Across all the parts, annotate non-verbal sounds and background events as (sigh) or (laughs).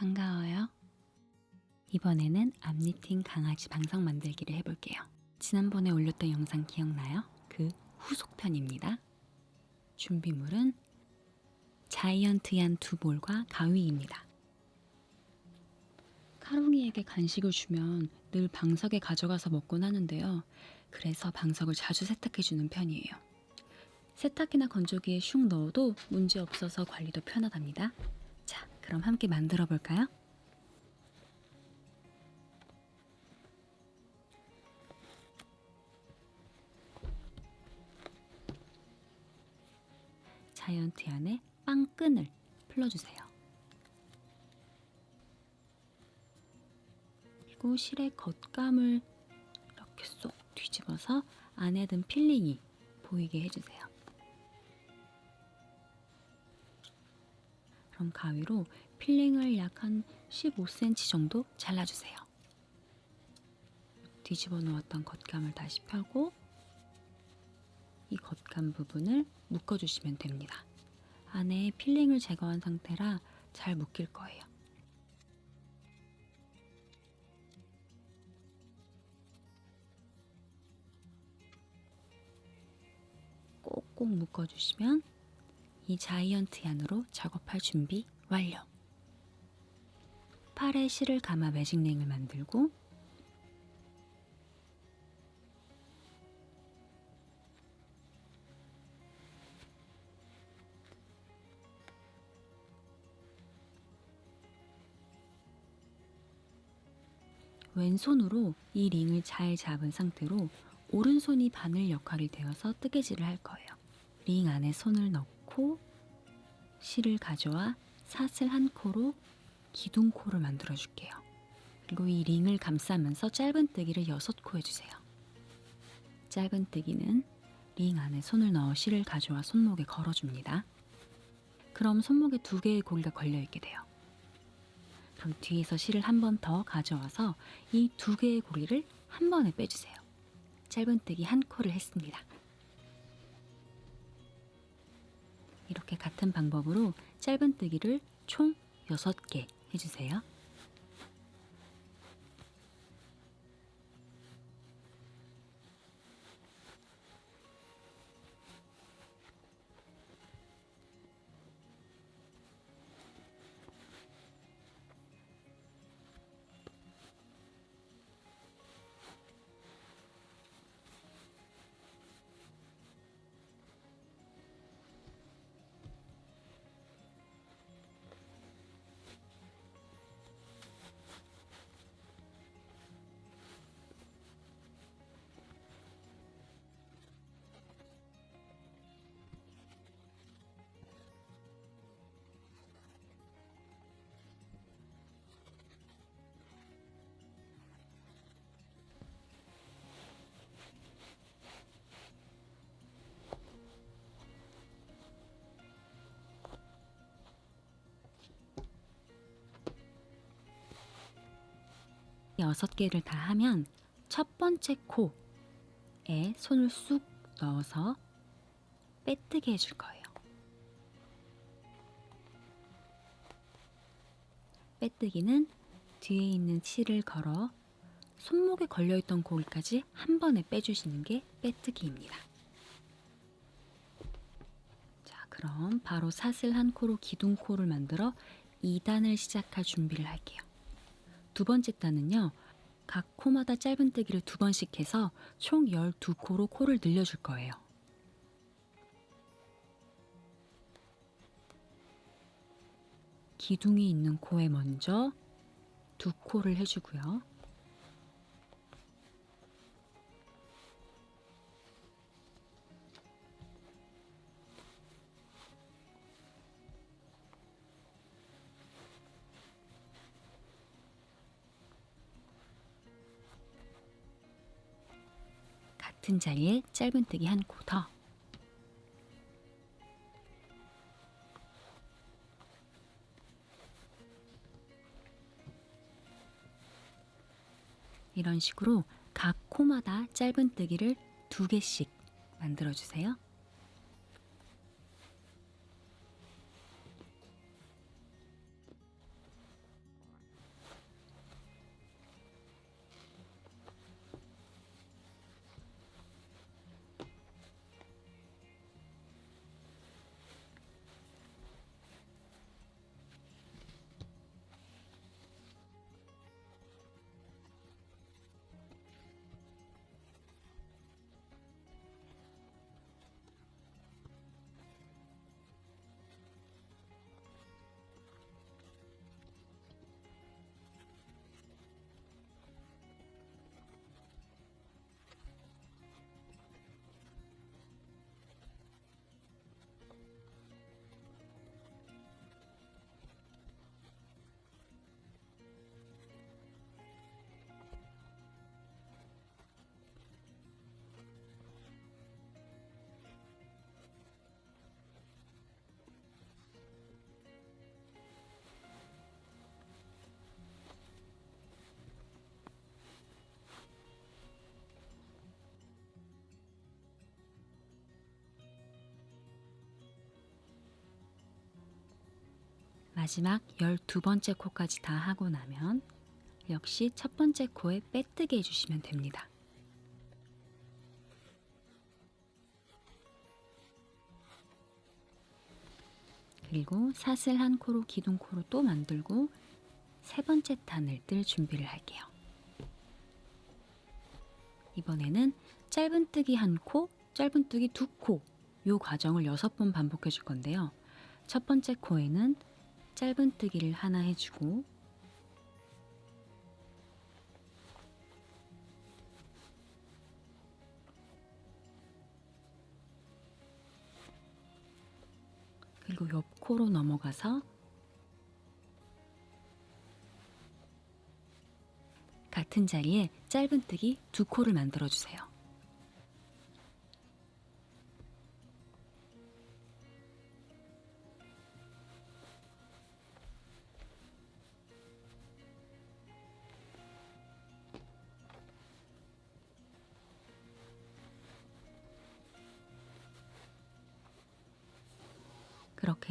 반가워요. 이번에는 앞니팅 강아지 방석 만들기를 해볼게요. 지난번에 올렸던 영상 기억나요? 그 후속편입니다. 준비물은 자이언트한 두 볼과 가위입니다. 카롱이에게 간식을 주면 늘 방석에 가져가서 먹곤 하는데요. 그래서 방석을 자주 세탁해주는 편이에요. 세탁기나 건조기에 슉 넣어도 문제 없어서 관리도 편하답니다. 자, 그럼 함께 만들어 볼까요? 자이언트 안에 빵끈을 풀어주세요. 그리고 실의 겉감을 이렇게 쏙 뒤집어서 안에 든 필링이 보이게 해주세요. 그럼 가위로 필링을 약 한 15cm 정도 잘라주세요. 뒤집어 놓았던 겉감을 다시 펴고 이 겉감 부분을 묶어주시면 됩니다. 안에 필링을 제거한 상태라 잘 묶일 거예요. 꼭꼭 묶어주시면 이 자이언트 얀으로 작업할 준비 완료. 팔에 실을 감아 매직링을 만들고 왼손으로 이 링을 잘 잡은 상태로 오른손이 바늘 역할이 되어서 뜨개질을 할 거예요. 링 안에 손을 넣고 실을 가져와 사슬 한 코로 기둥코를 만들어 줄게요. 그리고 이 링을 감싸면서 짧은 뜨기를 6코 해주세요. 짧은 뜨기는 링 안에 손을 넣어 실을 가져와 손목에 걸어줍니다. 그럼 손목에 두 개의 고리가 걸려있게 돼요. 그럼 뒤에서 실을 한 번 더 가져와서 이 두 개의 고리를 한 번에 빼주세요. 짧은뜨기 한 코를 했습니다. 이렇게 같은 방법으로 짧은뜨기를 총 6개 해주세요. 여섯 개를 다 하면 첫 번째 코에 손을 쑥 넣어서 빼뜨게 해줄 거예요. 빼뜨기는 뒤에 있는 실을 걸어 손목에 걸려있던 고리까지 한 번에 빼주시는 게 빼뜨기입니다. 자, 그럼 바로 사슬 한 코로 기둥코를 만들어 2단을 시작할 준비를 할게요. 두 번째 단은요. 각 코마다 짧은뜨기를 두 번씩 해서 총 12코로 코를 늘려줄 거예요. 기둥이 있는 코에 먼저 두 코를 해주고요. 같은 자리에 짧은뜨기 한 코 더. 이런 식으로 각 코마다 짧은뜨기를 두 개씩 만들어 주세요. 마지막 12번째 코까지 다 하고 나면 역시 첫 번째 코에 빼뜨게 해주시면 됩니다. 그리고 사슬 한 코로 기둥 코로 또 만들고 세 번째 단을 뜰 준비를 할게요. 이번에는 짧은뜨기 한 코, 짧은뜨기 두 코, 요 과정을 여섯 번 반복해 줄 건데요. 첫 번째 코에는 짧은뜨기를 하나 해주고 그리고 옆 코로 넘어가서 같은 자리에 짧은뜨기 두 코를 만들어 주세요.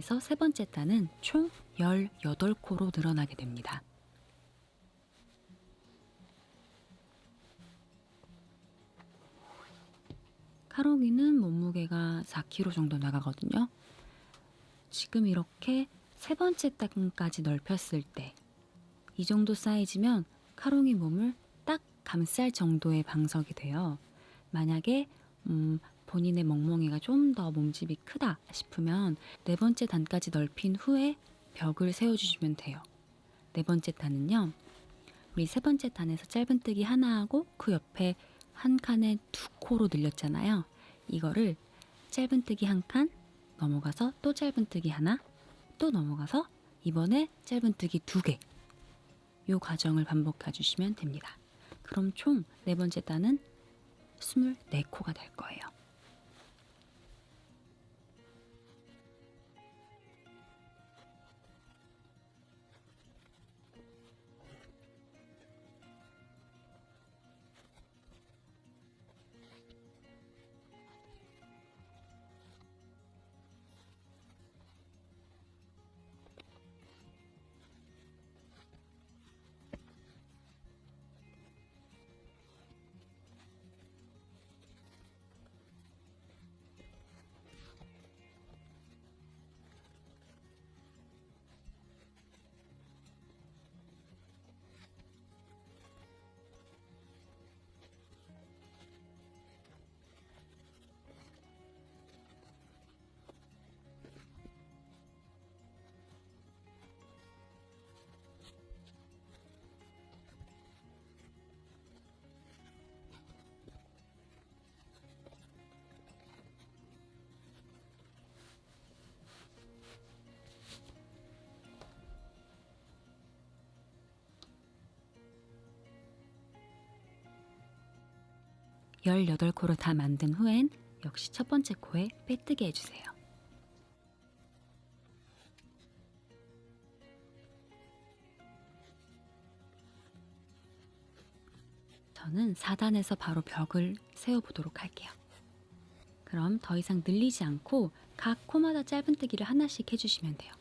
해서 세 번째 단은 총 18코로 늘어나게 됩니다. 카롱이는 몸무게가 4kg 정도 나가거든요. 지금 이렇게 세 번째 단까지 넓혔을 때 이 정도 사이즈면 카롱이 몸을 딱 감쌀 정도의 방석이 돼요. 만약에 음, 본인의 멍멍이가 좀 더 몸집이 크다 싶으면 네 번째 단까지 넓힌 후에 벽을 세워주시면 돼요. 네 번째 단은요. 우리 세 번째 단에서 짧은뜨기 하나 하고 그 옆에 한 칸에 두 코로 늘렸잖아요. 이거를 짧은뜨기 한 칸 넘어가서 또 짧은뜨기 하나 또 넘어가서 이번에 짧은뜨기 두 개. 요 과정을 반복해 주시면 됩니다. 그럼 총 네 번째 단은 24코가 될 거예요. 열여덟 코로 다 만든 후엔 역시 첫 번째 코에 빼뜨게 해주세요. 저는 4단에서 바로 벽을 세워보도록 할게요. 그럼 더 이상 늘리지 않고 각 코마다 짧은뜨기를 하나씩 해주시면 돼요.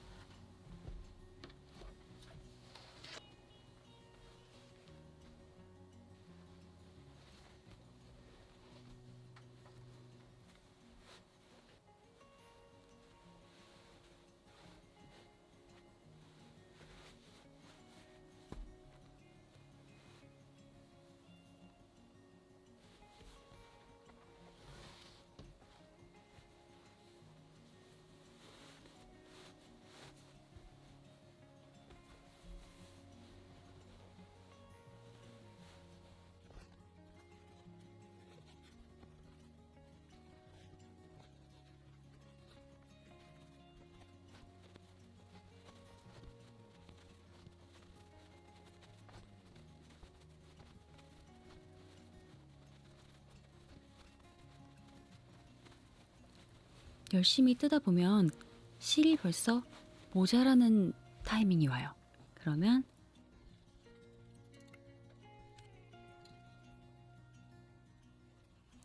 열심히 뜯다 보면 실이 벌써 모자라는 타이밍이 와요. 그러면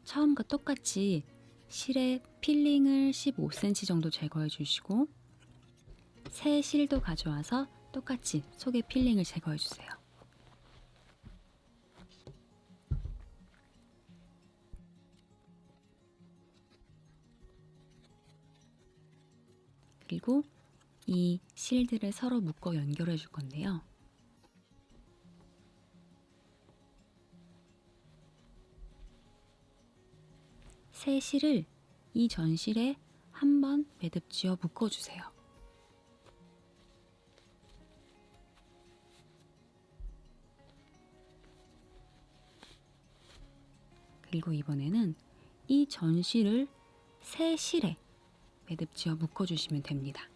처음과 똑같이 실에 필링을 15cm 정도 제거해 주시고 새 실도 가져와서 똑같이 속의 필링을 제거해 주세요. 그리고 이 실들을 서로 묶어 연결해 줄 건데요. 새 실을 이 전실에 한번 매듭 지어 묶어 주세요. 그리고 이번에는 이 전실을 새 실에 매듭 지어 묶어 주시면 됩니다.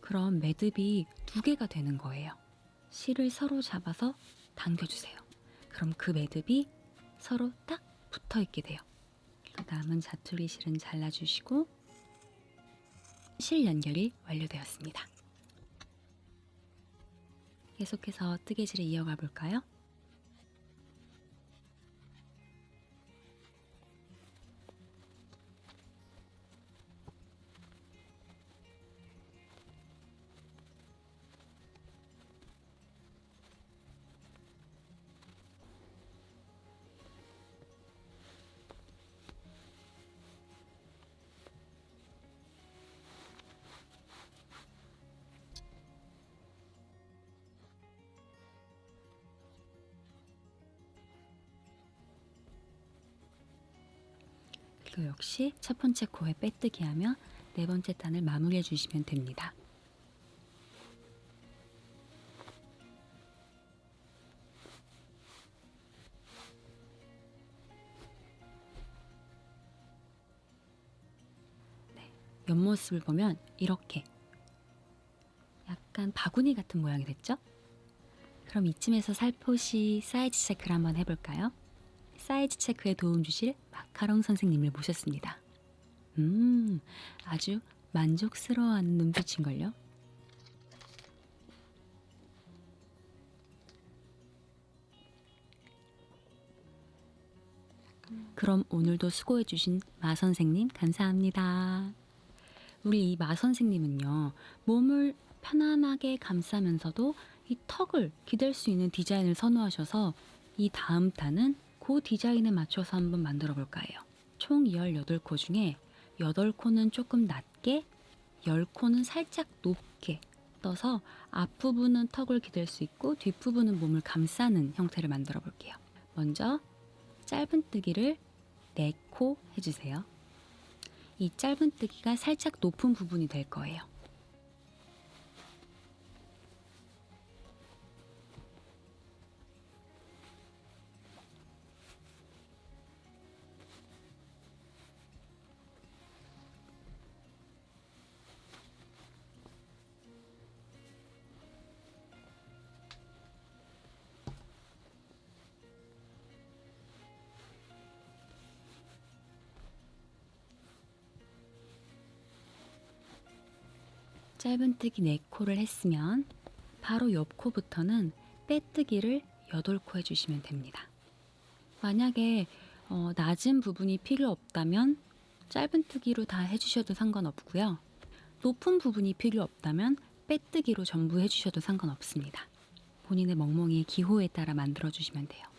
그럼 매듭이 두 개가 되는 거예요. 실을 서로 잡아서 당겨주세요. 그럼 그 매듭이 서로 딱 붙어 있게 돼요. 그 남은 자투리 실은 잘라주시고 실 연결이 완료되었습니다. 계속해서 뜨개질을 이어가 볼까요? 그리고 역시 첫 번째 코에 빼뜨기 하며 네 번째 단을 마무리해 주시면 됩니다. 네, 옆모습을 보면 이렇게 약간 바구니 같은 모양이 됐죠? 그럼 이쯤에서 살포시 사이즈 체크를 한번 해볼까요? 사이즈 체크에 도움 주실 마카롱 선생님을 모셨습니다. 음, 아주 만족스러워하는 눈빛인걸요? 그럼 오늘도 수고해주신 마 선생님 감사합니다. 우리 이 마 선생님은요, 몸을 편안하게 감싸면서도 이 턱을 기댈 수 있는 디자인을 선호하셔서 이 다음 단은 그 디자인에 맞춰서 한번 만들어 볼까 해요. 총 18코 중에 8코는 조금 낮게, 10코는 살짝 높게 떠서 앞부분은 턱을 기댈 수 있고 뒷부분은 몸을 감싸는 형태를 만들어 볼게요. 먼저 짧은뜨기를 4코 해주세요. 이 짧은뜨기가 살짝 높은 부분이 될 거예요. 짧은뜨기 4코를 했으면 바로 옆 코부터는 빼뜨기를 8코 해주시면 됩니다. 만약에 어, 낮은 부분이 필요 없다면 짧은뜨기로 다 해주셔도 상관없고요. 높은 부분이 필요 없다면 빼뜨기로 전부 해주셔도 상관없습니다. 본인의 멍멍이의 기호에 따라 만들어주시면 돼요.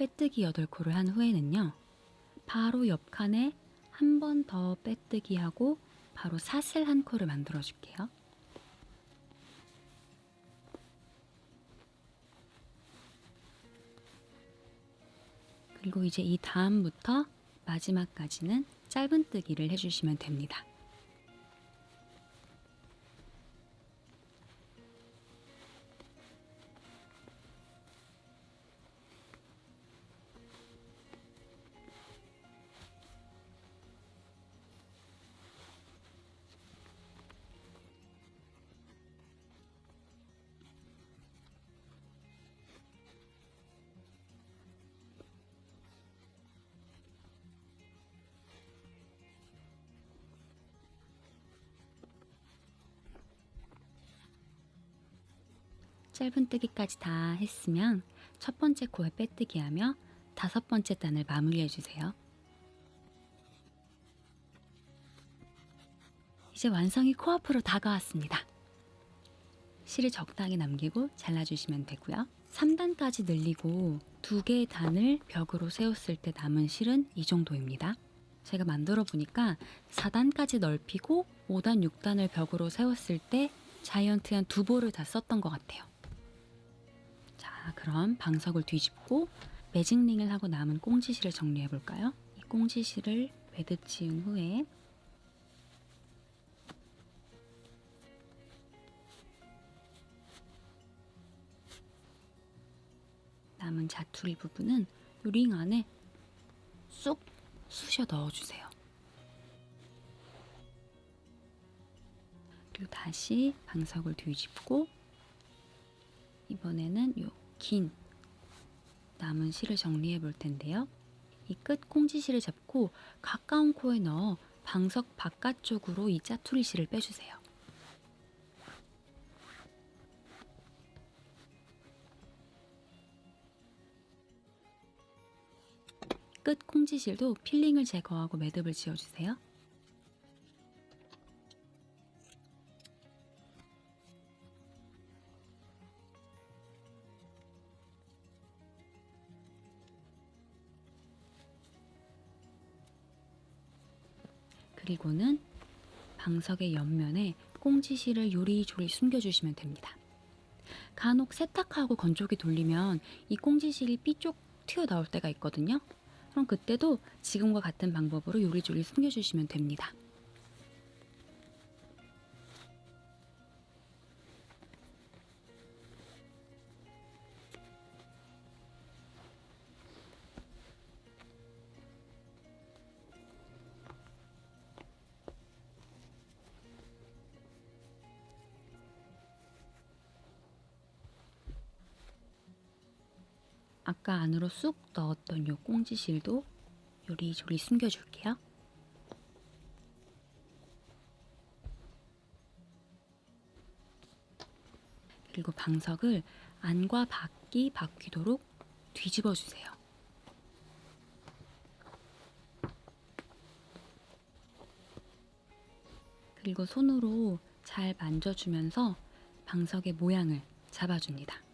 빼뜨기 8코를 한 후에는요. 바로 옆 칸에 한 번 더 빼뜨기 하고 바로 사슬 한 코를 만들어 줄게요. 그리고 이제 이 다음부터 마지막까지는 짧은 뜨기를 해주시면 됩니다. 짧은뜨기까지 다 했으면 첫 번째 코에 빼뜨기 하며 다섯 번째 단을 마무리해 주세요. 이제 완성이 코앞으로 다가왔습니다. 실을 적당히 남기고 잘라주시면 되고요. 3단까지 늘리고 두 개의 단을 벽으로 세웠을 때 남은 실은 이 정도입니다. 제가 만들어 보니까 4단까지 넓히고 5단, 6단을 벽으로 세웠을 때 자이언트한 두 볼을 다 썼던 것 같아요. 자, 그럼 방석을 뒤집고 매직링을 하고 남은 꽁지실을 정리해 볼까요? 이 꽁지실을 매듭 지은 후에 남은 자투리 부분은 이 링 안에 쑥 쑤셔 넣어주세요. 그리고 다시 방석을 뒤집고 이번에는 요 긴 남은 실을 정리해 볼 텐데요. 이 끝 꽁지실을 잡고 가까운 코에 넣어 방석 바깥쪽으로 이 짜투리 실을 빼주세요. 끝 꽁지실도 필링을 제거하고 매듭을 지어주세요. 방석의 옆면에 꽁지실을 요리조리 숨겨주시면 됩니다. 간혹 세탁하고 건조기 돌리면 이 꽁지실이 삐쪽 튀어나올 때가 있거든요. 그럼 그때도 지금과 같은 방법으로 요리조리 숨겨주시면 됩니다. 아까 안으로 쑥 넣었던 요 꽁지실도 요리조리 숨겨줄게요. 그리고 방석을 안과 밖이 바뀌도록 뒤집어 주세요. 그리고 손으로 잘 만져주면서 방석의 모양을 잡아줍니다.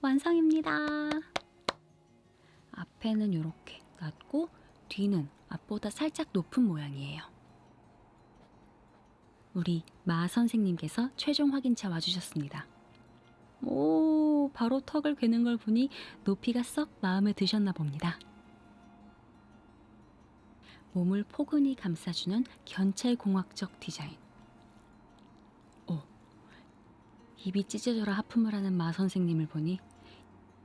완성입니다. 앞에는 이렇게 낮고 뒤는 앞보다 살짝 높은 모양이에요. 우리 마 선생님께서 최종 확인차 와주셨습니다. 오, 바로 턱을 괴는 걸 보니 높이가 썩 마음에 드셨나 봅니다. 몸을 포근히 감싸주는 견찰공학적 디자인. 오, 입이 찢어져라 하품을 하는 마 선생님을 보니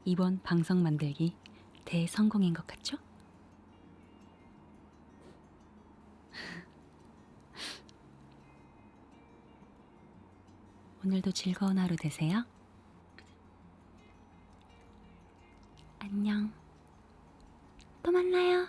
이번 방송 만들기 대성공인 것 같죠? (laughs) 오늘도 즐거운 하루 되세요. 안녕. 또 만나요.